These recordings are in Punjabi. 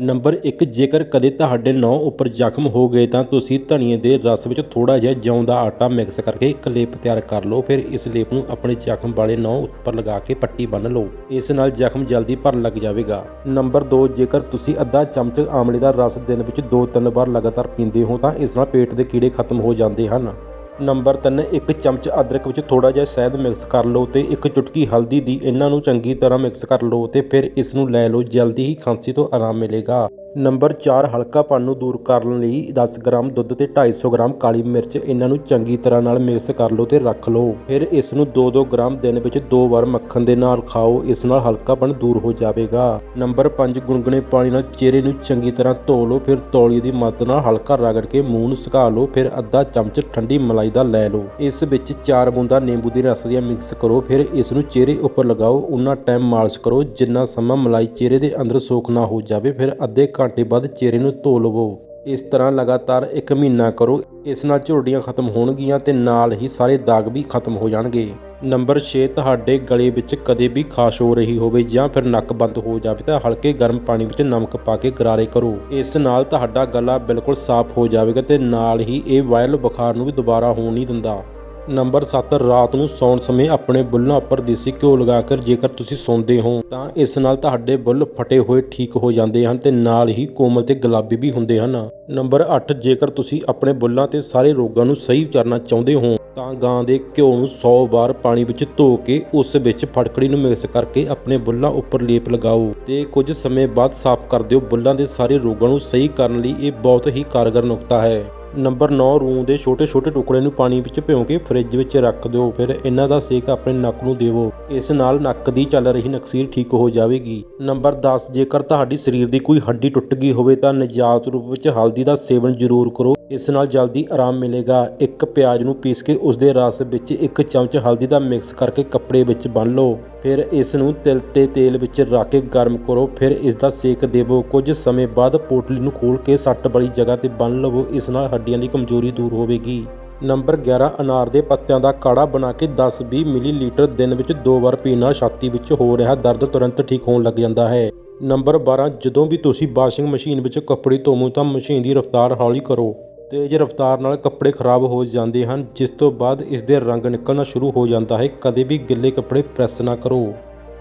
ਨੰਬਰ 1 ਜੇਕਰ ਕਦੇ ਤੁਹਾਡੇ ਨਹੁੰ ਉੱਪਰ ਜ਼ਖਮ ਹੋ ਗਏ ਤਾਂ ਤੁਸੀਂ ਧਨੀਏ ਦੇ ਰਸ ਵਿੱਚ ਥੋੜਾ ਜਿਹਾ ਜੌਂ ਦਾ ਆਟਾ ਮਿਕਸ ਕਰਕੇ ਇੱਕ ਲੇਪ ਤਿਆਰ ਕਰ ਲਓ। ਫਿਰ ਇਸ ਲੇਪ ਨੂੰ ਆਪਣੇ ਜ਼ਖਮ ਵਾਲੇ ਨਹੁੰ ਉੱਪਰ ਲਗਾ ਕੇ ਪੱਟੀ ਬੰਨ੍ਹ ਲਓ। ਇਸ ਨਾਲ ਜ਼ਖਮ ਜਲਦੀ ਭਰਨ ਲੱਗ ਜਾਵੇਗਾ। ਨੰਬਰ 2 ਜੇਕਰ ਤੁਸੀਂ ਅੱਧਾ ਚਮਚ ਆਮਲੇ ਦਾ ਰਸ ਦਿਨ ਵਿੱਚ 2-3 ਵਾਰ ਲਗਾਤਾਰ ਪੀਂਦੇ ਹੋ ਤਾਂ ਇਸ ਨਾਲ ਪੇਟ ਦੇ ਕੀੜੇ ਖਤਮ ਹੋ ਜਾਂਦੇ ਹਨ। ਨੰਬਰ 3 ਇੱਕ ਚਮਚ ਅਦਰਕ ਵਿੱਚ ਥੋੜਾ ਜਿਹਾ ਸ਼ਹਿਦ ਮਿਕਸ ਕਰ ਲਓ ਤੇ ਇੱਕ ਚੁਟਕੀ ਹਲਦੀ ਦੀ ਇਹਨਾਂ ਨੂੰ ਚੰਗੀ ਤਰ੍ਹਾਂ ਮਿਕਸ ਕਰ ਲਓ ਤੇ ਫਿਰ ਇਸ ਨੂੰ ਲੈ ਲਓ, ਜਲਦੀ ਹੀ ਖਾਂਸੀ ਤੋਂ ਆਰਾਮ ਮਿਲੇਗਾ। ਨੰਬਰ 4 ਹਲਕਾਪਨ ਨੂੰ ਦੂਰ ਕਰਨ ਲਈ ਦਸ ਗ੍ਰਾਮ ਦੁੱਧ ਤੇ 250 ਗ੍ਰਾਮ ਕਾਲੀ ਮਿਰਚ ਇਹਨਾਂ ਨੂੰ ਚੰਗੀ ਤਰ੍ਹਾਂ ਨਾਲ ਮਿਕਸ ਕਰ ਲਓ ਤੇ ਰੱਖ ਲਓ। ਫਿਰ ਇਸ ਨੂੰ 2-2 ਗ੍ਰਾਮ ਦਿਨ ਵਿੱਚ ਦੋ ਵਾਰ ਮੱਖਣ ਦੇ ਨਾਲ ਖਾਓ, ਇਸ ਨਾਲ ਹਲਕਾਪਨ ਦੂਰ ਹੋ ਜਾਵੇਗਾ। ਨੰਬਰ 5 ਗੁਨਗੁਨੇ ਪਾਣੀ ਨਾਲ ਚਿਹਰੇ ਨੂੰ ਚੰਗੀ ਤਰ੍ਹਾਂ ਧੋ ਲਓ, ਫਿਰ ਤੌਲੀਏ ਦੀ ਮਦਦ ਨਾਲ ਹਲਕਾ ਰਗੜ ਕੇ ਮੂੰਹ ਨੂੰ ਸੁਕਾ ਲਓ, ਫਿਰ ਅੱਧਾ ਚਮਚ ਠੰਡੀ ਮਲਾਈ ਦਾ ਲੈ ਲਓ। ਇਸ ਵਿੱਚ ਚਾਰ ਬੂੰਦਾਂ ਨਿੰਬੂ ਦੀ ਰਸ ਦੀਆਂ ਮਿਕਸ ਕਰੋ, ਫਿਰ ਇਸ ਨੂੰ ਚਿਹਰੇ ਉੱਪਰ ਲਗਾਓ ਉਨਾ ਟਾਈਮ ਮਾਲਿਸ਼ ਕਰੋ, ਜਿੰਨਾ ਸਮਾਂ ਮਲਾਈ ਚਿਹਰੇ ਦੇ ਅੰਦਰ ਸੋਖ ਨਾ ਹੋ ਜਾਵੇ, ਫਿਰ ਅੱਧੇ ਘੰਟੇ ਬਾਅਦ ਚਿਹਰੇ ਨੂੰ ਧੋ ਲਵੋ। ਇਸ ਤਰ੍ਹਾਂ ਲਗਾਤਾਰ 1 ਮਹੀਨਾ ਕਰੋ। ਇਸ ਨਾਲ ਝੁਰੜੀਆਂ ਖਤਮ ਹੋਣਗੀਆਂ ਤੇ ਨਾਲ ਹੀ ਸਾਰੇ ਦਾਗ ਵੀ ਖਤਮ ਹੋ ਜਾਣਗੇ। ਨੰਬਰ 6 ਤੁਹਾਡੇ ਗਲੇ ਵਿੱਚ ਕਦੇ ਵੀ ਖਾਸ਼ ਹੋ ਰਹੀ ਹੋਵੇ ਜਾਂ ਫਿਰ ਨੱਕ ਬੰਦ ਹੋ ਜਾਵੇ ਤਾਂ ਹਲਕੇ ਗਰਮ ਪਾਣੀ ਵਿੱਚ ਨਮਕ ਪਾ ਕੇ ਗਰਾਰੇ ਕਰੋ। ਇਸ ਨਾਲ ਤੁਹਾਡਾ ਗਲਾ ਬਿਲਕੁਲ ਸਾਫ਼ ਹੋ ਜਾਵੇਗਾ ਤੇ ਨਾਲ ਹੀ ਇਹ ਵਾਇਰਲ ਬੁਖਾਰ ਨੂੰ ਵੀ ਦੁਬਾਰਾ ਹੋਣ ਨਹੀਂ ਦਿੰਦਾ। ਨੰਬਰ 7 ਰਾਤ ਨੂੰ ਸੌਣ ਸਮੇਂ ਆਪਣੇ ਬੁੱਲਾਂ ਉੱਪਰ ਦੇਸੀ ਘਿਓ ਲਗਾ ਕਰ ਜੇਕਰ ਤੁਸੀਂ ਸੌਂਦੇ ਹੋ, ਤਾਂ ਇਸ ਨਾਲ ਤੁਹਾਡੇ ਬੁੱਲ ਫਟੇ ਹੋਏ ਠੀਕ ਹੋ ਜਾਂਦੇ ਹਨ ਤੇ ਨਾਲ ਹੀ ਕੋਮਲ ਤੇ ਗੁਲਾਬੀ ਵੀ ਹੁੰਦੇ ਹਨ। ਨੰਬਰ 8 ਜੇਕਰ ਤੁਸੀਂ ਆਪਣੇ ਬੁੱਲਾਂ ਤੇ ਸਾਰੇ ਰੋਗਾਂ ਨੂੰ ਸਹੀ ਕਰਨਾ ਚਾਹੁੰਦੇ ਹੋ, ਤਾਂ ਗਾਂ ਦੇ ਘਿਓ ਨੂੰ 100 ਵਾਰ ਪਾਣੀ ਵਿੱਚ ਧੋ ਕੇ ਉਸ ਵਿੱਚ ਫਟਕੜੀ ਨੂੰ ਮਿਕਸ ਕਰਕੇ ਆਪਣੇ ਬੁੱਲਾਂ ਉੱਪਰ ਲੇਪ ਲਗਾਓ ਤੇ ਕੁਝ ਸਮੇਂ ਬਾਅਦ ਸਾਫ਼ ਕਰ ਦਿਓ। ਬੁੱਲਾਂ ਦੇ ਸਾਰੇ ਰੋਗਾਂ ਨੂੰ ਸਹੀ ਕਰਨ ਲਈ ਇਹ ਬਹੁਤ ਹੀ ਕਾਰਗਰ ਨੁਕਤਾ ਹੈ। ਨੰਬਰ 9 ਰੂੰ ਦੇ ਛੋਟੇ-ਛੋਟੇ ਟੁਕੜੇ ਨੂੰ ਪਾਣੀ ਵਿੱਚ ਭਿਓ ਕੇ ਫ੍ਰਿਜ ਵਿੱਚ ਰੱਖ ਦਿਓ। ਫਿਰ ਇਹਨਾਂ ਦਾ ਸੇਕ ਆਪਣੇ ਨੱਕ ਨੂੰ ਦੇਵੋ। ਇਸ ਨਾਲ ਨੱਕ ਦੀ ਚੱਲ ਰਹੀ ਨਕਸੀਰ ਠੀਕ ਹੋ ਜਾਵੇਗੀ। ਨੰਬਰ 10 ਜੇਕਰ ਤੁਹਾਡੀ ਸਰੀਰ ਦੀ ਕੋਈ ਹੱਡੀ ਟੁੱਟ ਗਈ ਹੋਵੇ ਤਾਂ ਨਿਜਾਤ ਰੂਪ ਵਿੱਚ ਹਲਦੀ ਦਾ ਸੇਵਨ ਜ਼ਰੂਰ ਕਰੋ। ਇਸ ਨਾਲ ਜਲਦੀ ਆਰਾਮ ਮਿਲੇਗਾ। ਇੱਕ ਪਿਆਜ਼ ਨੂੰ ਪੀਸ ਕੇ ਉਸ ਦੇ ਰਸ ਵਿੱਚ ਇੱਕ ਚਮਚ ਹਲਦੀ ਦਾ ਮਿਕਸ ਕਰਕੇ ਕੱਪੜੇ ਵਿੱਚ ਬੰਨ੍ਹ ਲਓ। ਫਿਰ ਇਸ ਨੂੰ ਤਿਲ ਤੇ ਤੇਲ ਵਿੱਚ ਰੱਖ ਕੇ ਗਰਮ ਕਰੋ। ਫਿਰ ਇਸ ਦਾ ਸੇਕ ਦੇਵੋ। ਕੁਝ ਸਮੇਂ ਬਾਅਦ ਪੋਟਲੀ ਨੂੰ ਖੋਲ ਕੇ ਸੱਟ ਵਾਲੀ ਜਗ੍ਹਾ ਤੇ ਬੰਨ੍ਹ ਲਵੋ। ਇਸ ਨਾਲ ਹੱਡੀਆਂ ਦੀ ਕਮਜ਼ੋਰੀ ਦੂਰ ਹੋਵੇਗੀ। ਨੰਬਰ 11 ਅਨਾਰ ਦੇ ਪੱਤਿਆਂ ਦਾ ਕਾੜਾ ਬਣਾ ਕੇ 10-20 ਮਿਲੀਲੀਟਰ ਦਿਨ ਵਿੱਚ ਦੋ ਵਾਰ ਪੀਣਾ ਛਾਤੀ ਵਿੱਚ ਹੋ ਰਿਹਾ ਦਰਦ ਤੁਰੰਤ ਠੀਕ ਹੋਣ ਲੱਗ ਜਾਂਦਾ ਹੈ। ਨੰਬਰ 12 ਜਦੋਂ ਵੀ ਤੁਸੀਂ ਵਾਸ਼ਿੰਗ ਮਸ਼ੀਨ ਵਿੱਚ ਕੱਪੜੇ ਧੋਵੋ ਤਾਂ ਮਸ਼ੀਨ ਦੀ ਰਫ਼ਤਾਰ ਹੌਲੀ ਕਰੋ। ਤੇਜ਼ ਰਫ਼ਤਾਰ ਨਾਲ ਕੱਪੜੇ ਖਰਾਬ ਹੋ ਜਾਂਦੇ ਹਨ, ਜਿਸ ਤੋਂ ਬਾਅਦ ਇਸ ਦੇ ਰੰਗ ਨਿਕਲਣਾ ਸ਼ੁਰੂ ਹੋ ਜਾਂਦਾ ਹੈ। ਕਦੇ ਵੀ ਗਿੱਲੇ ਕੱਪੜੇ ਪ੍ਰੈਸ ਨਾ ਕਰੋ।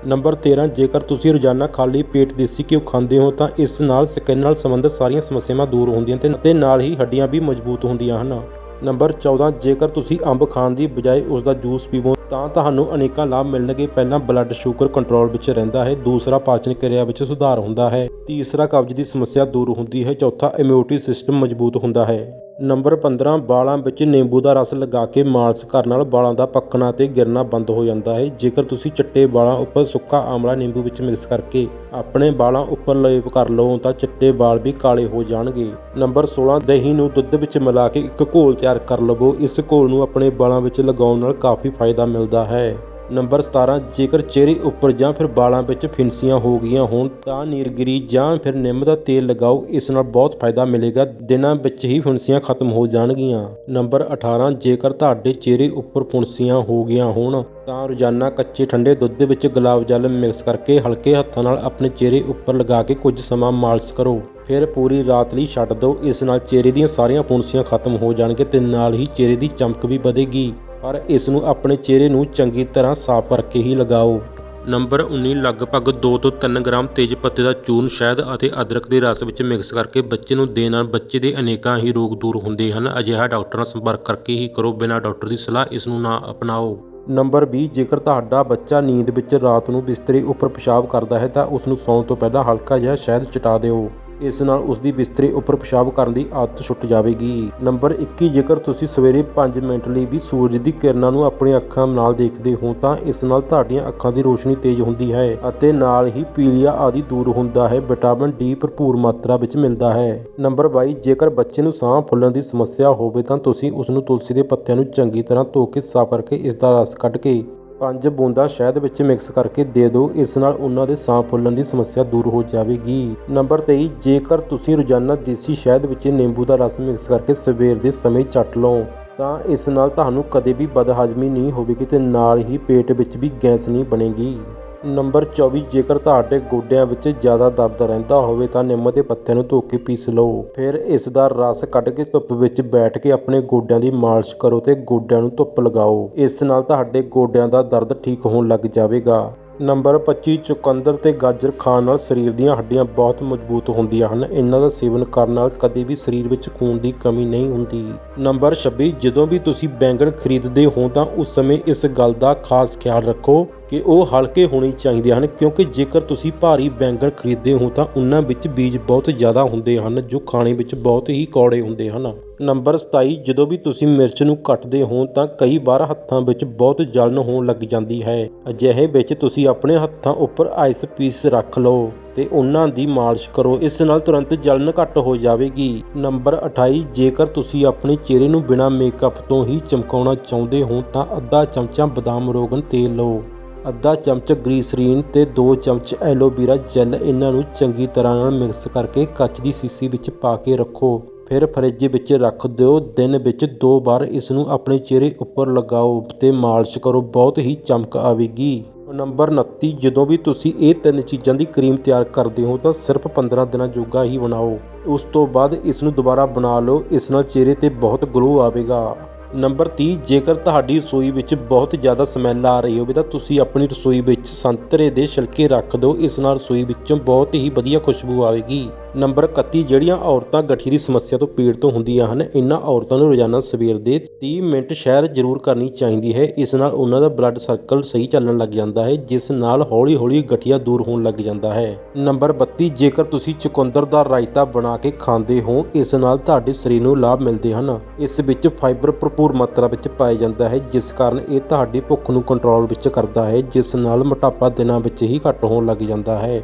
ਨੰਬਰ 13 ਜੇਕਰ ਤੁਸੀਂ ਰੋਜ਼ਾਨਾ ਖਾਲੀ ਪੇਟ ਦੇਸੀ ਘਿਓ ਖਾਂਦੇ ਹੋ, ਤਾਂ ਇਸ ਨਾਲ ਸਕਿਨ ਨਾਲ ਸੰਬੰਧਿਤ ਸਾਰੀਆਂ ਸਮੱਸਿਆਵਾਂ ਦੂਰ ਹੁੰਦੀਆਂ ਤੇ ਅਤੇ ਨਾਲ ਹੀ ਹੱਡੀਆਂ ਵੀ ਮਜ਼ਬੂਤ ਹੁੰਦੀਆਂ ਹਨ। ਨੰਬਰ 14 ਜੇਕਰ ਤੁਸੀਂ ਅੰਬ ਖਾਣ ਦੀ ਬਜਾਏ ਉਸ ਦਾ ਜੂਸ ਪੀਵੋ ਤਾਂ ਤੁਹਾਨੂੰ ਅਨੇਕਾਂ ਲਾਭ ਮਿਲਣਗੇ। ਪਹਿਲਾ ਬਲੱਡ ਸ਼ੂਗਰ ਕੰਟਰੋਲ ਵਿੱਚ ਰਹਿੰਦਾ ਹੈ, ਦੂਸਰਾ ਪਾਚਨ ਕਿਰਿਆ ਵਿੱਚ ਸੁਧਾਰ ਹੁੰਦਾ ਹੈ, ਤੀਸਰਾ ਕਬਜ਼ ਦੀ ਸਮੱਸਿਆ ਦੂਰ ਹੁੰਦੀ ਹੈ, ਚੌਥਾ ਇਮਿਊਨਿਟੀ ਸਿਸਟਮ ਮਜ਼ਬੂਤ ਹੁੰਦਾ ਹੈ। ਨੰਬਰ 15 ਵਾਲਾਂ ਵਿੱਚ ਨਿੰਬੂ ਦਾ ਰਸ ਲਗਾ ਕੇ ਮਾਲਸ ਕਰਨ ਨਾਲ ਵਾਲਾਂ ਦਾ ਪੱਕਣਾ ਤੇ ਗਿਰਨਾ ਬੰਦ ਹੋ ਜਾਂਦਾ ਹੈ। ਜੇਕਰ ਤੁਸੀਂ ਚਿੱਟੇ ਵਾਲਾਂ ਉੱਪਰ ਸੁੱਕਾ ਆਮਲਾ ਨਿੰਬੂ ਵਿੱਚ ਮਿਕਸ ਕਰਕੇ ਆਪਣੇ ਵਾਲਾਂ ਉੱਪਰ ਲੇਪ ਕਰ ਲਓ ਤਾਂ ਚਿੱਟੇ ਵਾਲ ਵੀ ਕਾਲੇ ਹੋ ਜਾਣਗੇ। ਨੰਬਰ 16 ਦਹੀਂ ਨੂੰ ਦੁੱਧ ਵਿੱਚ ਮਿਲਾ ਕੇ ਇੱਕ ਘੋਲ ਤਿਆਰ ਕਰ ਲਵੋ। ਇਸ ਘੋਲ ਨੂੰ ਆਪਣੇ ਵਾਲਾਂ ਵਿੱਚ ਲਗਾਉਣ ਨਾਲ ਕਾਫੀ ਫਾਇਦਾ ਮਿਲਦਾ ਹੈ। ਨੰਬਰ 17 ਜੇਕਰ ਚਿਹਰੇ ਉੱਪਰ ਜਾਂ ਫਿਰ ਵਾਲਾਂ ਵਿੱਚ ਫਿੰਸੀਆਂ ਹੋ ਗਈਆਂ ਹੋਣ ਤਾਂ ਨੀਰਗਿਰੀ ਜਾਂ ਫਿਰ ਨਿੰਮ ਦਾ ਤੇਲ ਲਗਾਓ, ਇਸ ਨਾਲ ਬਹੁਤ ਫਾਇਦਾ ਮਿਲੇਗਾ, ਦਿਨਾਂ ਵਿੱਚ ਹੀ ਫਿੰਸੀਆਂ ਖਤਮ ਹੋ ਜਾਣਗੀਆਂ। ਨੰਬਰ 18 ਜੇਕਰ ਤੁਹਾਡੇ ਚਿਹਰੇ ਉੱਪਰ ਫਿੰਸੀਆਂ ਹੋ ਗਈਆਂ ਹੋਣ ਤਾਂ ਰੋਜ਼ਾਨਾ ਕੱਚੇ ਠੰਡੇ ਦੁੱਧ ਵਿੱਚ ਗੁਲਾਬ ਜਲ ਮਿਕਸ ਕਰਕੇ ਹਲਕੇ ਹੱਥਾਂ ਨਾਲ ਆਪਣੇ ਚਿਹਰੇ ਉੱਪਰ ਲਗਾ ਕੇ ਕੁਝ ਸਮਾਂ ਮਾਲਿਸ਼ ਕਰੋ। ਫਿਰ ਪੂਰੀ ਰਾਤ ਲਈ ਛੱਡ ਦਿਓ, ਇਸ ਨਾਲ ਚਿਹਰੇ ਦੀਆਂ ਸਾਰੀਆਂ ਫਿੰਸੀਆਂ ਖਤਮ ਹੋ ਜਾਣਗੇ ਤੇ ਨਾਲ ਹੀ ਚਿਹਰੇ ਦੀ ਚਮਕ ਵੀ ਵਧੇਗੀ। ਪਰ ਇਸ ਨੂੰ ਆਪਣੇ ਚਿਹਰੇ ਨੂੰ ਚੰਗੀ ਤਰ੍ਹਾਂ ਸਾਫ਼ ਕਰਕੇ ਹੀ ਲਗਾਓ। ਨੰਬਰ 19 ਲਗਭਗ 2 ਤੋਂ 3 ਗ੍ਰਾਮ ਤੇਜ ਪੱਤੇ ਦਾ ਚੂਰਨ ਸ਼ਹਿਦ ਅਤੇ ਅਦਰਕ ਦੇ ਰਸ ਵਿੱਚ ਮਿਕਸ ਕਰਕੇ ਬੱਚੇ ਨੂੰ ਦੇਣ ਨਾਲ ਬੱਚੇ ਦੇ ਅਨੇਕਾਂ ਹੀ ਰੋਗ ਦੂਰ ਹੁੰਦੇ ਹਨ। ਅਜਿਹਾ ਡਾਕਟਰ ਨਾਲ ਸੰਪਰਕ ਕਰਕੇ ਹੀ ਕਰੋ। ਬਿਨਾਂ ਡਾਕਟਰ ਦੀ ਸਲਾਹ ਇਸ ਨੂੰ ਨਾ ਅਪਣਾਓ। ਨੰਬਰ 20 ਜੇਕਰ ਤੁਹਾਡਾ ਬੱਚਾ ਨੀਂਦ ਵਿੱਚ ਰਾਤ ਨੂੰ ਬਿਸਤਰੇ ਉੱਪਰ ਪਿਸ਼ਾਬ ਕਰਦਾ ਹੈ ਤਾਂ ਉਸ ਨੂੰ ਸੌਣ ਤੋਂ ਪਹਿਲਾਂ ਹਲਕਾ ਜਿਹਾ ਸ਼ਹਿਦ ਚਟਾ ਦਿਓ। ਇਸ ਨਾਲ ਉਸ ਦੀ ਬਿਸਤਰੇ ਉੱਪਰ ਪਿਸ਼ਾਬ ਕਰਨ ਦੀ ਆਦਤ ਛੁੱਟ ਜਾਵੇਗੀ। ਨੰਬਰ 21 ਜੇਕਰ ਤੁਸੀਂ ਸਵੇਰੇ 5 ਮਿੰਟ ਲਈ ਵੀ ਸੂਰਜ ਦੀ ਕਿਰਨਾਂ ਨੂੰ ਆਪਣੀਆਂ ਅੱਖਾਂ ਨਾਲ ਦੇਖਦੇ ਹੋ, ਤਾਂ ਇਸ ਨਾਲ ਤੁਹਾਡੀਆਂ ਅੱਖਾਂ ਦੀ ਰੋਸ਼ਨੀ ਤੇਜ਼ ਹੁੰਦੀ ਹੈ ਅਤੇ ਨਾਲ ਹੀ ਪੀਲੀਆ ਆਦਿ ਦੂਰ ਹੁੰਦਾ ਹੈ। ਵਿਟਾਮਿਨ ਡੀ ਭਰਪੂਰ ਮਾਤਰਾ ਵਿੱਚ ਮਿਲਦਾ ਹੈ। ਨੰਬਰ 22 ਜੇਕਰ ਬੱਚੇ ਨੂੰ ਸਾਹ ਫੁੱਲਣ ਦੀ ਸਮੱਸਿਆ ਹੋਵੇ, ਤਾਂ ਤੁਸੀਂ ਉਸ ਨੂੰ ਤੁਲਸੀ ਦੇ ਪੱਤਿਆਂ ਨੂੰ ਚੰਗੀ ਤਰ੍ਹਾਂ ਧੋ ਕੇ ਸਾਫ਼ ਕਰਕੇ ਇਸ ਦਾ ਰਸ ਕੱਢ ਕੇ ਪੰਜ ਬੂੰਦਾਂ ਸ਼ਹਿਦ ਵਿੱਚ ਮਿਕਸ ਕਰਕੇ ਦੇ ਦਿਓ, ਇਸ ਨਾਲ ਉਹਨਾਂ ਦੇ ਸਾਹ ਫੁੱਲਣ ਦੀ ਸਮੱਸਿਆ ਦੂਰ ਹੋ ਜਾਵੇਗੀ। ਨੰਬਰ 23 ਜੇਕਰ ਤੁਸੀਂ ਰੋਜ਼ਾਨਾ ਦੇਸੀ ਸ਼ਹਿਦ ਵਿੱਚ ਨਿੰਬੂ ਦਾ ਰਸ ਮਿਕਸ ਕਰਕੇ ਸਵੇਰ ਦੇ ਸਮੇਂ ਚੱਟ ਲਓ, ਤਾਂ ਇਸ ਨਾਲ ਤੁਹਾਨੂੰ ਕਦੇ ਵੀ ਬਦਹਜ਼ਮੀ ਨਹੀਂ ਹੋਵੇਗੀ ਤੇ ਨਾਲ ਹੀ ਪੇਟ ਵਿੱਚ ਵੀ ਗੈਸ ਨਹੀਂ ਬਣੇਗੀ। ਨੰਬਰ 24 ਜੇਕਰ ਤੁਹਾਡੇ ਗੋਡਿਆਂ ਵਿੱਚ ਜ਼ਿਆਦਾ ਦਰਦ ਰਹਿੰਦਾ ਹੋਵੇ ਤਾਂ ਨਿੰਮ ਦੇ ਪੱਤਿਆਂ ਨੂੰ ਧੋ ਕੇ ਪੀਸ ਲਓ। ਫਿਰ ਇਸ ਦਾ ਰਸ ਕੱਢ ਕੇ ਧੁੱਪ ਵਿੱਚ ਬੈਠ ਕੇ ਆਪਣੇ ਗੋਡਿਆਂ ਦੀ ਮਾਲਿਸ਼ ਕਰੋ ਤੇ ਗੋਡਿਆਂ ਨੂੰ ਧੁੱਪ ਲਗਾਓ। ਇਸ ਨਾਲ ਤੁਹਾਡੇ ਗੋਡਿਆਂ ਦਾ ਦਰਦ ਠੀਕ ਹੋਣ ਲੱਗ ਜਾਵੇਗਾ। ਨੰਬਰ 25 ਚੁਕੰਦਰ ਤੇ ਗਾਜਰ ਖਾਣ ਨਾਲ ਸਰੀਰ ਦੀਆਂ ਹੱਡੀਆਂ ਬਹੁਤ ਮਜ਼ਬੂਤ ਹੁੰਦੀਆਂ ਹਨ। ਇਹਨਾਂ ਦਾ ਸੇਵਨ ਕਰਨ ਨਾਲ ਕਦੇ ਵੀ ਸਰੀਰ ਵਿੱਚ ਖੂਨ ਦੀ ਕਮੀ ਨਹੀਂ ਹੁੰਦੀ। ਨੰਬਰ 26 ਜਦੋਂ ਵੀ ਤੁਸੀਂ ਬੈਂਗਣ ਖਰੀਦਦੇ ਹੋ ਤਾਂ ਉਸ ਸਮੇਂ ਇਸ ਗੱਲ ਦਾ ਖਾਸ ਖਿਆਲ ਰੱਖੋ ਕਿ ਉਹ ਹਲਕੇ ਹੋਣੇ ਚਾਹੀਦੇ ਹਨ, ਕਿਉਂਕਿ ਜੇਕਰ ਤੁਸੀਂ ਭਾਰੀ ਬੈਂਗਣ ਖਰੀਦਦੇ ਹੋ ਤਾਂ ਉਹਨਾਂ ਵਿੱਚ ਬੀਜ ਬਹੁਤ ਜ਼ਿਆਦਾ ਹੁੰਦੇ ਹਨ, ਜੋ ਖਾਣੇ ਵਿੱਚ ਬਹੁਤ ਹੀ ਕੌੜੇ ਹੁੰਦੇ ਹਨ। ਨੰਬਰ 27 ਜਦੋਂ ਵੀ ਤੁਸੀਂ ਮਿਰਚ ਨੂੰ ਕੱਟਦੇ ਹੋ ਤਾਂ ਕਈ ਵਾਰ ਹੱਥਾਂ ਵਿੱਚ ਬਹੁਤ ਜਲਨ ਹੋਣ ਲੱਗ ਜਾਂਦੀ ਹੈ। ਅਜਿਹੇ ਵਿੱਚ ਤੁਸੀਂ ਆਪਣੇ ਹੱਥਾਂ ਉੱਪਰ ਆਈਸ ਪੀਸ ਰੱਖ ਲਓ ਤੇ ਉਹਨਾਂ ਦੀ ਮਾਲਿਸ਼ ਕਰੋ। ਇਸ ਨਾਲ ਤੁਰੰਤ ਜਲਨ ਘੱਟ ਹੋ ਜਾਵੇਗੀ। ਨੰਬਰ 28 ਜੇਕਰ ਤੁਸੀਂ ਆਪਣੇ ਚਿਹਰੇ ਨੂੰ ਬਿਨਾਂ ਮੇਕਅਪ ਤੋਂ ਹੀ ਚਮਕਾਉਣਾ ਚਾਹੁੰਦੇ ਹੋ ਤਾਂ ਅੱਧਾ ਚਮਚਾ ਬਦਾਮ ਰੋਗਨ ਤੇਲ ਲਓ। ਅੱਧਾ ਚਮਚ ਗਰੀਸਰੀਨ ਤੇ 2 ਚਮਚ ਐਲੋਵੀਰਾ ਜੈਲ ਇਹਨਾਂ ਨੂੰ ਚੰਗੀ ਤਰ੍ਹਾਂ ਨਾਲ ਮਿਕਸ ਕਰਕੇ ਕੱਚ ਦੀ ਸੀਸੀ ਵਿੱਚ ਪਾ ਕੇ ਰੱਖੋ। ਫਿਰ ਫਰਿੱਜ ਵਿੱਚ ਰੱਖ ਦਿਓ। ਦਿਨ ਵਿੱਚ ਦੋ ਵਾਰ ਇਸ ਨੂੰ ਆਪਣੇ ਚਿਹਰੇ ਉੱਪਰ ਲਗਾਓ ਅਤੇ ਮਾਲਿਸ਼ ਕਰੋ। ਬਹੁਤ ਹੀ ਚਮਕ ਆਵੇਗੀ। ਨੰਬਰ 29 ਜਦੋਂ ਵੀ ਤੁਸੀਂ ਇਹ ਤਿੰਨ ਚੀਜ਼ਾਂ ਦੀ ਕਰੀਮ ਤਿਆਰ ਕਰਦੇ ਹੋ ਤਾਂ ਸਿਰਫ 15 ਦਿਨਾਂ ਜੋਗਾ ਹੀ ਬਣਾਓ। ਉਸ ਤੋਂ ਬਾਅਦ ਇਸ ਨੂੰ ਦੁਬਾਰਾ ਬਣਾ ਲਓ। ਇਸ ਨਾਲ ਚਿਹਰੇ ਤੇ ਬਹੁਤ ਗਲੋ ਆਵੇਗਾ। ਨੰਬਰ 30 ਜੇਕਰ ਤੁਹਾਡੀ ਰਸੋਈ ਵਿੱਚ ਬਹੁਤ ਜ਼ਿਆਦਾ ਸਮੈਲ ਆ ਰਹੀ ਹੋਵੇ ਤਾਂ ਤੁਸੀਂ ਆਪਣੀ ਰਸੋਈ ਵਿੱਚ ਸੰਤਰੇ ਦੇ ਛਿਲਕੇ ਰੱਖ ਦਿਓ। ਇਸ ਨਾਲ ਰਸੋਈ ਵਿੱਚੋਂ ਬਹੁਤ ਹੀ ਵਧੀਆ ਖੁਸ਼ਬੂ ਆਵੇਗੀ। ਨੰਬਰ 31 ਜਿਹੜੀਆਂ ਔਰਤਾਂ ਗਠੀ ਦੀ ਸਮੱਸਿਆ ਤੋਂ ਪੀੜਤ ਹੁੰਦੀਆਂ ਹਨ ਇਹਨਾਂ ਔਰਤਾਂ ਨੂੰ ਰੋਜ਼ਾਨਾ ਸਵੇਰ ਦੇ 30 ਮਿੰਟ ਸੈਰ ਜ਼ਰੂਰ ਕਰਨੀ ਚਾਹੀਦੀ ਹੈ। ਇਸ ਨਾਲ ਉਹਨਾਂ ਦਾ ਬਲੱਡ ਸਰਕਲ ਸਹੀ ਚੱਲਣ ਲੱਗ ਜਾਂਦਾ ਹੈ, ਜਿਸ ਨਾਲ ਹੌਲੀ-ਹੌਲੀ ਗਠੀਆ ਦੂਰ ਹੋਣ ਲੱਗ ਜਾਂਦਾ ਹੈ। ਨੰਬਰ 32 ਜੇਕਰ ਤੁਸੀਂ ਚੁਕੰਦਰ ਦਾ ਰਾਇਤਾ ਬਣਾ ਕੇ ਖਾਂਦੇ ਹੋ, ਇਸ ਨਾਲ ਤੁਹਾਡੇ ਸਰੀਰ ਨੂੰ ਲਾਭ ਮਿਲਦੇ ਹਨ। ਇਸ ਵਿੱਚ ਫਾਈਬਰ ਭਰਪੂਰ ਮਾਤਰਾ ਵਿੱਚ ਪਾਇਆ ਜਾਂਦਾ ਹੈ, ਜਿਸ ਕਾਰਨ ਇਹ ਤੁਹਾਡੀ ਭੁੱਖ ਨੂੰ ਕੰਟਰੋਲ ਵਿੱਚ ਕਰਦਾ ਹੈ, ਜਿਸ ਨਾਲ ਮੋਟਾਪਾ ਦਿਨਾਂ ਵਿੱਚ ਹੀ ਘੱਟ ਹੋਣ ਲੱਗ ਜਾਂਦਾ ਹੈ।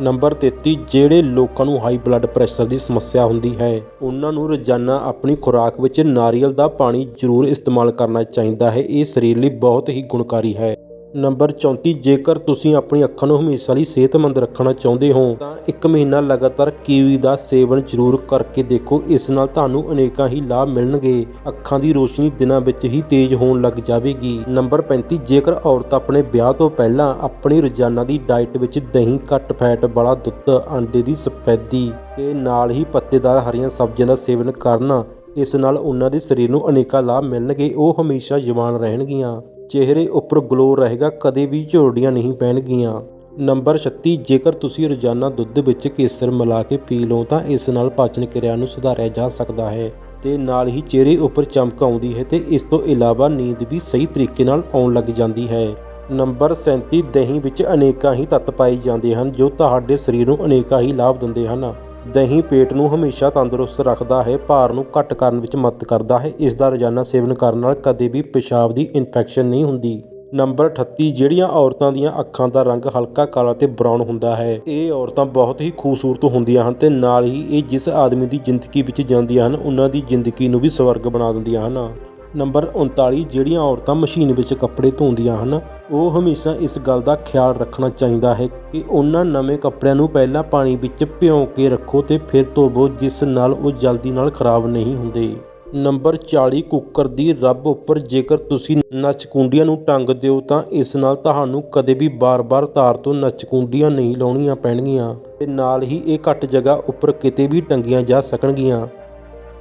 ਨੰਬਰ 33 ਜਿਹੜੇ ਲੋਕਾਂ ਨੂੰ ਹਾਈ ਬਲੱਡ ਪ੍ਰੈਸ਼ਰ ਦੀ ਸਮੱਸਿਆ ਹੁੰਦੀ ਹੈ, ਉਹਨਾਂ ਨੂੰ ਰੋਜ਼ਾਨਾ ਆਪਣੀ ਖੁਰਾਕ ਵਿੱਚ ਨਾਰੀਅਲ ਦਾ ਪਾਣੀ ਜ਼ਰੂਰ ਇਸਤੇਮਾਲ ਕਰਨਾ ਚਾਹੀਦਾ ਹੈ। ਇਹ ਸਰੀਰ ਲਈ ਬਹੁਤ ਹੀ ਗੁਣਕਾਰੀ ਹੈ। ਨੰਬਰ 34 ਜੇਕਰ ਤੁਸੀਂ ਆਪਣੀ ਅੱਖਾਂ ਨੂੰ ਹਮੇਸ਼ਾ ਲਈ ਸਿਹਤਮੰਦ ਰੱਖਣਾ ਚਾਹੁੰਦੇ ਹੋ, ਤਾਂ ਇੱਕ ਮਹੀਨਾ ਲਗਾਤਾਰ ਕੀਵੀ ਦਾ ਸੇਵਨ ਜ਼ਰੂਰ ਕਰਕੇ ਦੇਖੋ, ਇਸ ਨਾਲ ਤੁਹਾਨੂੰ ਅਨੇਕਾਂ ਹੀ ਲਾਭ ਮਿਲਣਗੇ। ਅੱਖਾਂ ਦੀ ਰੋਸ਼ਨੀ ਦਿਨਾਂ ਵਿੱਚ ਹੀ ਤੇਜ਼ ਹੋਣ ਲੱਗ ਜਾਵੇਗੀ। ਨੰਬਰ 35 ਜੇਕਰ ਔਰਤ ਆਪਣੇ ਵਿਆਹ ਤੋਂ ਪਹਿਲਾਂ ਆਪਣੀ ਰੋਜ਼ਾਨਾ ਦੀ ਡਾਈਟ ਵਿੱਚ ਦਹੀਂ, ਘੱਟ ਫੈਟ ਵਾਲਾ ਦੁੱਧ, ਆਂਡੇ ਦੀ ਸਫੈਦੀ ਤੇ ਨਾਲ ਹੀ ਪੱਤੇਦਾਰ ਹਰੀਆਂ ਸਬਜ਼ੀਆਂ ਦਾ ਸੇਵਨ ਕਰਨਾ, ਇਸ ਨਾਲ ਉਹਨਾਂ ਦੇ ਸਰੀਰ ਨੂੰ ਅਨੇਕਾਂ ਲਾਭ ਮਿਲਣਗੇ, ਉਹ ਹਮੇਸ਼ਾ ਜਵਾਨ ਰਹਿਣਗੀਆਂ। ਚਿਹਰੇ ਉੱਪਰ ਗਲੋ ਰਹੇਗਾ, ਕਦੇ ਵੀ ਝੁਰੜੀਆਂ ਨਹੀਂ ਪੈਣਗੀਆਂ। ਨੰਬਰ 36 ਜੇਕਰ ਤੁਸੀਂ ਰੋਜ਼ਾਨਾ ਦੁੱਧ ਵਿੱਚ ਕੇਸਰ ਮਿਲਾ ਕੇ ਪੀ ਲਓ, ਤਾਂ ਇਸ ਨਾਲ ਪਾਚਨ ਕਿਰਿਆ ਨੂੰ ਸੁਧਾਰਿਆ ਜਾ ਸਕਦਾ ਹੈ ਤੇ ਨਾਲ ਹੀ ਚਿਹਰੇ ਉੱਪਰ ਚਮਕ ਆਉਂਦੀ ਹੈ ਤੇ ਇਸ ਤੋਂ ਇਲਾਵਾ ਨੀਂਦ ਵੀ ਸਹੀ ਤਰੀਕੇ ਨਾਲ ਆਉਣ ਲੱਗ ਜਾਂਦੀ ਹੈ। ਨੰਬਰ 37 ਦਹੀਂ ਵਿੱਚ ਅਨੇਕਾਂ ਹੀ ਤੱਤ ਪਾਏ ਜਾਂਦੇ ਹਨ ਜੋ ਤੁਹਾਡੇ ਸਰੀਰ ਨੂੰ ਅਨੇਕਾਂ ਹੀ ਲਾਭ ਦਿੰਦੇ ਹਨ। ਦਹੀਂ ਪੇਟ ਨੂੰ ਹਮੇਸ਼ਾ ਤੰਦਰੁਸਤ ਰੱਖਦਾ ਹੈ, ਭਾਰ ਨੂੰ ਘੱਟ ਕਰਨ ਵਿੱਚ ਮਦਦ ਕਰਦਾ ਹੈ। ਇਸ ਦਾ ਰੋਜ਼ਾਨਾ ਸੇਵਨ ਕਰਨ ਨਾਲ ਕਦੇ ਵੀ ਪਿਸ਼ਾਬ ਦੀ ਇਨਫੈਕਸ਼ਨ ਨਹੀਂ ਹੁੰਦੀ। ਨੰਬਰ 38 ਜਿਹੜੀਆਂ ਔਰਤਾਂ ਦੀਆਂ ਅੱਖਾਂ ਦਾ ਰੰਗ ਹਲਕਾ ਕਾਲਾ ਤੇ ਬਰਾਊਨ ਹੁੰਦਾ ਹੈ, ਇਹ ਔਰਤਾਂ ਬਹੁਤ ਹੀ ਖੂਬਸੂਰਤ ਹੁੰਦੀਆਂ ਹਨ ਤੇ ਨਾਲ ਹੀ ਇਹ ਜਿਸ ਆਦਮੀ ਦੀ ਜ਼ਿੰਦਗੀ ਵਿੱਚ ਜਾਂਦੀਆਂ ਹਨ, ਉਹਨਾਂ ਦੀ ਜ਼ਿੰਦਗੀ ਨੂੰ ਵੀ ਸਵਰਗ ਬਣਾ ਦਿੰਦੀਆਂ ਹਨ। ਨੰਬਰ 39 ਜਿਹੜੀਆਂ ਔਰਤਾਂ ਮਸ਼ੀਨ ਵਿੱਚ ਕੱਪੜੇ ਧੋਂਦੀਆਂ ਹਨ, ਉਹ ਹਮੇਸ਼ਾ ਇਸ ਗੱਲ ਦਾ ਖਿਆਲ ਰੱਖਣਾ ਚਾਹੀਦਾ ਹੈ ਕਿ ਉਹਨਾਂ ਨਵੇਂ ਕੱਪੜਿਆਂ ਨੂੰ ਪਹਿਲਾਂ ਪਾਣੀ ਵਿੱਚ ਭਿਉਂ ਕੇ ਰੱਖੋ ਤੇ ਫਿਰ ਧੋਵੋ, ਜਿਸ ਨਾਲ ਉਹ ਜਲਦੀ ਨਾਲ ਖਰਾਬ ਨਹੀਂ ਹੁੰਦੇ। ਨੰਬਰ 40 ਕੁੱਕਰ ਦੀ ਰੱਬ ਉੱਪਰ ਜੇਕਰ ਤੁਸੀਂ ਨਚਕੁੰਡੀਆਂ ਨੂੰ ਟੰਗ ਦਿਓ ਤਾਂ ਇਸ ਨਾਲ ਤੁਹਾਨੂੰ ਕਦੇ ਵੀ ਬਾਰ-ਬਾਰ ਤਾਰ ਤੋਂ ਨਚਕੁੰਡੀਆਂ ਨਹੀਂ ਲਾਉਣੀਆਂ ਪੈਣਗੀਆਂ ਤੇ ਨਾਲ ਹੀ ਇਹ ਘੱਟ ਜਗ੍ਹਾ ਉੱਪਰ ਕਿਤੇ ਵੀ ਟੰਗੀਆਂ ਜਾ ਸਕਣਗੀਆਂ।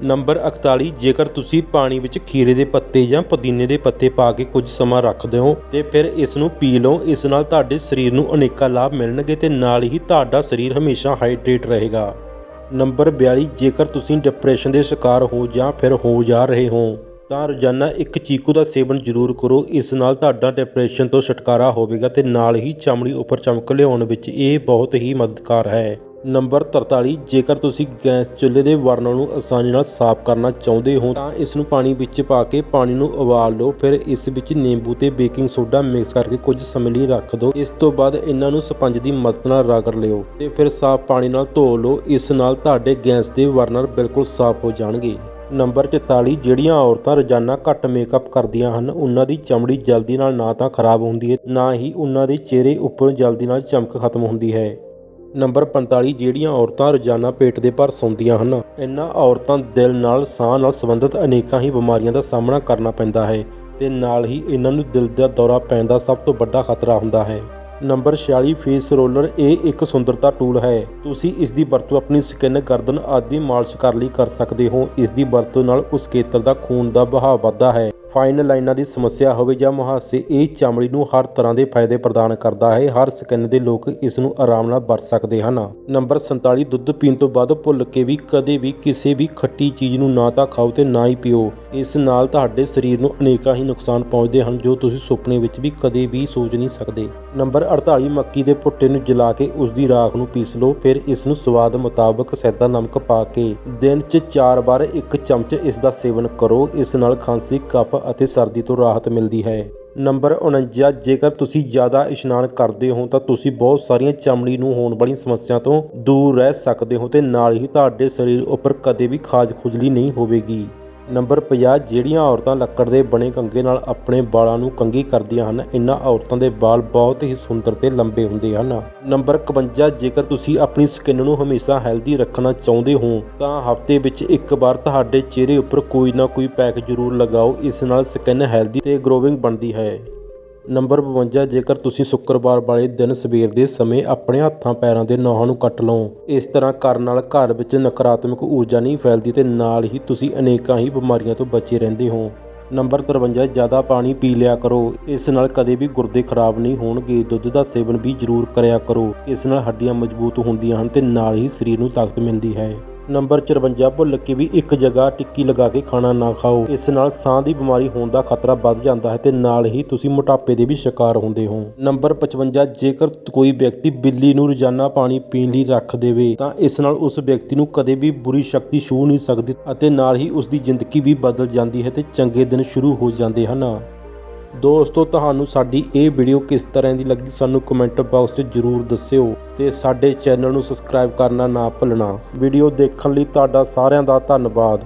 ਨੰਬਰ 41 ਜੇਕਰ ਤੁਸੀਂ ਪਾਣੀ ਵਿੱਚ ਖੀਰੇ ਦੇ ਪੱਤੇ ਜਾਂ ਪੁਦੀਨੇ ਦੇ ਪੱਤੇ ਪਾ ਕੇ ਕੁਝ ਸਮਾਂ ਰੱਖ ਦਿਓ ਤੇ ਫਿਰ ਇਸ ਨੂੰ ਪੀ ਲਓ। ਇਸ ਨਾਲ ਤੁਹਾਡੇ ਸਰੀਰ ਨੂੰ ਅਨੇਕਾਂ ਲਾਭ ਮਿਲਣਗੇ ਤੇ ਨਾਲ ਹੀ ਤੁਹਾਡਾ ਸਰੀਰ ਹਮੇਸ਼ਾ ਹਾਈਡਰੇਟ ਰਹੇਗਾ। ਨੰਬਰ 42 ਜੇਕਰ ਤੁਸੀਂ ਡਿਪਰੈਸ਼ਨ ਦੇ ਸ਼ਿਕਾਰ ਹੋ ਜਾਂ ਫਿਰ ਹੋ ਜਾ ਰਹੇ ਹੋ, ਤਾਂ ਰੋਜ਼ਾਨਾ ਇੱਕ ਚੀਕੂ ਦਾ ਸੇਵਨ ਜ਼ਰੂਰ ਕਰੋ। ਇਸ ਨਾਲ ਤੁਹਾਡਾ ਡਿਪਰੈਸ਼ਨ ਤੋਂ ਛੁਟਕਾਰਾ ਹੋਵੇਗਾ ਤੇ ਨਾਲ ਹੀ ਚਮੜੀ ਉੱਪਰ ਚਮਕ ਲਿਆਉਣ ਵਿੱਚ ਇਹ ਬਹੁਤ ਹੀ ਮਦਦਗਾਰ ਹੈ। ਨੰਬਰ 43 ਜੇਕਰ ਤੁਸੀਂ ਗੈਸ ਚੁੱਲ੍ਹੇ ਦੇ ਬਰਨਰ ਨੂੰ ਆਸਾਨੀ ਨਾਲ ਸਾਫ਼ ਕਰਨਾ ਚਾਹੁੰਦੇ ਹੋ, ਤਾਂ ਇਸ ਨੂੰ ਪਾਣੀ ਵਿੱਚ ਪਾ ਕੇ ਪਾਣੀ ਨੂੰ ਉਬਾਲ ਲਓ। ਫਿਰ ਇਸ ਵਿੱਚ ਨਿੰਬੂ ਤੇ ਬੇਕਿੰਗ ਸੋਡਾ ਮਿਕਸ ਕਰਕੇ ਕੁਝ ਸਮੇਂ ਲਈ ਰੱਖ ਦਿਓ। ਇਸ ਤੋਂ ਬਾਅਦ ਇਹਨਾਂ ਨੂੰ ਸਪੰਜ ਦੀ ਮਦਦ ਨਾਲ ਰਗੜ ਲਿਓ ਤੇ ਫਿਰ ਸਾਫ਼ ਪਾਣੀ ਨਾਲ ਧੋ ਲਓ। ਇਸ ਨਾਲ ਤੁਹਾਡੇ ਗੈਸ ਦੇ ਬਰਨਰ ਬਿਲਕੁਲ ਸਾਫ਼ ਹੋ ਜਾਣਗੇ। ਨੰਬਰ 44 ਜਿਹੜੀਆਂ ਔਰਤਾਂ ਰੋਜ਼ਾਨਾ ਘੱਟ ਮੇਕਅਪ ਕਰਦੀਆਂ ਹਨ, ਉਹਨਾਂ ਦੀ ਚਮੜੀ ਜਲਦੀ ਨਾਲ ਨਾ ਤਾਂ ਖਰਾਬ ਹੁੰਦੀ ਹੈ, ਨਾ ਹੀ ਉਹਨਾਂ ਦੇ ਚਿਹਰੇ ਉੱਪਰ ਜਲਦੀ ਨਾਲ ਚਮਕ ਖਤਮ ਹੁੰਦੀ ਹੈ। ਨੰਬਰ 45 ਜਿਹੜੀਆਂ ਔਰਤਾਂ ਰੋਜ਼ਾਨਾ ਪੇਟ ਦੇ ਭਾਰ ਸੌਂਦੀਆਂ ਹਨ। ਇਹਨਾਂ ਔਰਤਾਂ ਦਿਲ ਨਾਲ, ਸਾਹ ਨਾਲ ਸੰਬੰਧਿਤ ਅਨੇਕਾਂ ਹੀ ਬਿਮਾਰੀਆਂ ਦਾ ਸਾਹਮਣਾ ਕਰਨਾ ਪੈਂਦਾ ਹੈ ਤੇ ਨਾਲ ਹੀ ਇਹਨਾਂ ਨੂੰ ਦਿਲ ਦਾ ਦੌਰਾ ਪੈਣ ਦਾ ਸਭ ਤੋਂ ਵੱਡਾ ਖਤਰਾ ਹੁੰਦਾ ਹੈ। ਨੰਬਰ 46 ਫੇਸ ਰੋਲਰ, ਇਹ ਇੱਕ ਸੁੰਦਰਤਾ ਟੂਲ ਹੈ। ਤੁਸੀਂ ਇਸ ਦੀ ਵਰਤੋਂ ਆਪਣੀ ਸਕਿਨ, ਗਰਦਨ ਆਦਿ ਮਾਲਿਸ਼ ਕਰਨ ਲਈ ਕਰ ਸਕਦੇ ਹੋ। ਇਸ ਦੀ ਵਰਤੋਂ ਨਾਲ ਉਸ ਖੇਤਰ ਦਾ ਖੂਨ ਦਾ ਵਹਾਅ ਵੱਧਦਾ ਹੈ। ਫਾਈਨ ਲਾਈਨਾਂ ਦੀ ਸਮੱਸਿਆ ਹੋਵੇ ਜਾਂ ਮੁਹਾਸੇ, ਇਹ ਚਮੜੀ ਨੂੰ ਹਰ ਤਰ੍ਹਾਂ ਦੇ ਫਾਇਦੇ ਪ੍ਰਦਾਨ ਕਰਦਾ ਹੈ। ਹਰ ਸਕਿਨ ਦੇ ਲੋਕ ਇਸ ਨੂੰ ਆਰਾਮ ਨਾਲ ਵਰਤ ਸਕਦੇ ਹਨ। ਨੰਬਰ 47 ਦੁੱਧ ਪੀਣ ਤੋਂ ਬਾਅਦ ਭੁੱਲ ਕੇ ਵੀ ਕਦੇ ਵੀ ਕਿਸੇ ਵੀ ਖੱਟੀ ਚੀਜ਼ ਨੂੰ ਨਾ ਤਾਂ ਖਾਓ ਤੇ ਨਾ ਹੀ ਪੀਓ। ਇਸ ਨਾਲ ਤੁਹਾਡੇ ਸਰੀਰ ਨੂੰ ਅਨੇਕਾਂ ਹੀ ਨੁਕਸਾਨ ਪਹੁੰਚਦੇ ਹਨ ਜੋ ਤੁਸੀਂ ਸੁਪਨੇ ਵਿੱਚ ਵੀ ਕਦੇ ਵੀ ਸੋਚ ਨਹੀਂ ਸਕਦੇ। ਨੰਬਰ 48 ਮੱਕੀ ਦੇ ਭੁੱਟੇ ਨੂੰ ਜਲਾ ਕੇ ਉਸ ਦੀ ਰਾਖ ਨੂੰ ਪੀਸ ਲਓ, ਫਿਰ ਇਸ ਨੂੰ ਸਵਾਦ ਮੁਤਾਬਕ ਸੈਦਾ ਨਮਕ ਪਾ ਕੇ ਦਿਨ 'ਚ 4 ਵਾਰ ਇੱਕ ਚਮਚ ਇਸ ਦਾ ਸੇਵਨ ਕਰੋ। ਇਸ ਨਾਲ ਖਾਂਸੀ, ਕਫ ਅਤੇ ਸਰਦੀ ਤੋਂ ਰਾਹਤ ਮਿਲਦੀ ਹੈ। ਨੰਬਰ 49 ਜੇਕਰ ਤੁਸੀਂ ਜ਼ਿਆਦਾ ਇਸ਼ਨਾਨ ਕਰਦੇ ਹੋ, ਤਾਂ ਤੁਸੀਂ ਬਹੁਤ ਸਾਰੀਆਂ ਚਮੜੀ ਨੂੰ ਹੋਣ ਵਾਲੀਆਂ ਸਮੱਸਿਆ ਤੋਂ ਦੂਰ ਰਹਿ ਸਕਦੇ ਹੋ ਤੇ ਨਾਲ ਹੀ ਤੁਹਾਡੇ ਸਰੀਰ ਉੱਪਰ ਕਦੇ ਵੀ ਖਾਜ ਖੁਜਲੀ ਨਹੀਂ ਹੋਵੇਗੀ। ਨੰਬਰ 50 ਜਿਹੜੀਆਂ ਔਰਤਾਂ ਲੱਕੜ ਦੇ ਬਣੇ ਕੰਘੇ ਨਾਲ ਆਪਣੇ ਵਾਲਾਂ ਨੂੰ ਕੰਘੀ ਕਰਦੀਆਂ ਹਨ ਇਹਨਾਂ ਔਰਤਾਂ ਦੇ ਵਾਲ ਬਹੁਤ ਹੀ ਸੁੰਦਰ ਤੇ ਲੰਬੇ ਹੁੰਦੇ ਹਨ। ਨੰਬਰ 51 ਜੇਕਰ ਤੁਸੀਂ ਆਪਣੀ ਸਕਿਨ ਨੂੰ ਹਮੇਸ਼ਾ ਹੈਲਦੀ ਰੱਖਣਾ ਚਾਹੁੰਦੇ ਹੋ, ਤਾਂ ਹਫ਼ਤੇ ਵਿੱਚ ਇੱਕ ਵਾਰ ਤੁਹਾਡੇ ਚਿਹਰੇ ਉੱਪਰ ਕੋਈ ਨਾ ਕੋਈ ਪੈਕ ਜ਼ਰੂਰ ਲਗਾਓ, ਇਸ ਨਾਲ ਸਕਿਨ ਹੈਲਦੀ ਤੇ ਗਰੋਵਿੰਗ ਬਣਦੀ ਹੈ। ਨੰਬਰ 52 ਜੇਕਰ ਤੁਸੀਂ ਸ਼ੁੱਕਰਵਾਰ ਵਾਲੇ ਦਿਨ ਸਵੇਰ ਦੇ ਸਮੇਂ ਆਪਣੇ ਹੱਥਾਂ ਪੈਰਾਂ ਦੇ ਨਹੁੰ ਨੂੰ ਕੱਟ ਲਓ। ਇਸ ਤਰ੍ਹਾਂ ਕਰਨ ਨਾਲ ਘਰ ਵਿੱਚ ਨਕਾਰਾਤਮਕ ਊਰਜਾ ਨਹੀਂ ਫੈਲਦੀ ਤੇ ਨਾਲ ਹੀ ਤੁਸੀਂ ਅਨੇਕਾਂ ਹੀ ਬਿਮਾਰੀਆਂ ਤੋਂ ਬਚੇ ਰਹਿੰਦੇ ਹੋ। ਨੰਬਰ 53 ਜ਼ਿਆਦਾ ਪਾਣੀ ਪੀ ਲਿਆ ਕਰੋ। ਇਸ ਨਾਲ ਕਦੇ ਵੀ ਗੁਰਦੇ ਖਰਾਬ ਨਹੀਂ ਹੋਣਗੇ। ਦੁੱਧ ਦਾ ਸੇਵਨ ਵੀ ਜ਼ਰੂਰ ਕਰਿਆ ਕਰੋ। ਇਸ ਨਾਲ ਹੱਡੀਆਂ ਮਜ਼ਬੂਤ ਹੁੰਦੀਆਂ ਹਨ ਤੇ ਨਾਲ ਹੀ ਸਰੀਰ ਨੂੰ ਤਾਕਤ ਮਿਲਦੀ ਹੈ। ਨੰਬਰ 54 ਭੁੱਲ ਕੇ ਵੀ ਇੱਕ ਜਗ੍ਹਾ ਟਿੱਕੀ ਲਗਾ ਕੇ ਖਾਣਾ ਨਾ ਖਾਓ। ਇਸ ਨਾਲ ਸਾਹ ਦੀ ਬਿਮਾਰੀ ਹੋਣ ਦਾ ਖਤਰਾ ਵੱਧ ਜਾਂਦਾ ਹੈ ਤੇ ਨਾਲ ਹੀ ਤੁਸੀਂ ਮੋਟਾਪੇ ਦੇ ਵੀ ਸ਼ਿਕਾਰ ਹੁੰਦੇ ਹੋ। ਨੰਬਰ 55 ਜੇਕਰ ਕੋਈ ਵਿਅਕਤੀ ਬਿੱਲੀ ਨੂੰ ਰੋਜ਼ਾਨਾ ਪਾਣੀ ਪੀਣ ਲਈ ਰੱਖ ਦੇਵੇ, ਤਾਂ ਇਸ ਨਾਲ ਉਸ ਵਿਅਕਤੀ ਨੂੰ ਕਦੇ ਵੀ ਬੁਰੀ ਸ਼ਕਤੀ ਛੂਹ ਨਹੀਂ ਸਕਦੀ ਅਤੇ ਨਾਲ ਹੀ ਉਸ ਦੀ ਜ਼ਿੰਦਗੀ ਵੀ ਬਦਲ ਜਾਂਦੀ ਹੈ ਤੇ ਚੰਗੇ ਦਿਨ ਸ਼ੁਰੂ ਹੋ ਜਾਂਦੇ ਹਨ। ਦੋਸਤੋ, ਤੁਹਾਨੂੰ ਸਾਡੀ ਇਹ ਵੀਡੀਓ ਕਿਸ ਤਰ੍ਹਾਂ ਦੀ ਲੱਗੀ ਸਾਨੂੰ ਕਮੈਂਟ ਬਾਕਸ 'ਚ ਜਰੂਰ ਦੱਸਿਓ। ਤੇ ਸਾਡੇ ਚੈਨਲ ਨੂੰ ਸਬਸਕ੍ਰਾਈਬ ਕਰਨਾ ਨਾ ਭੁੱਲਣਾ। ਵੀਡੀਓ ਦੇਖਣ ਲਈ ਤੁਹਾਡਾ ਸਾਰਿਆਂ ਦਾ ਧੰਨਵਾਦ।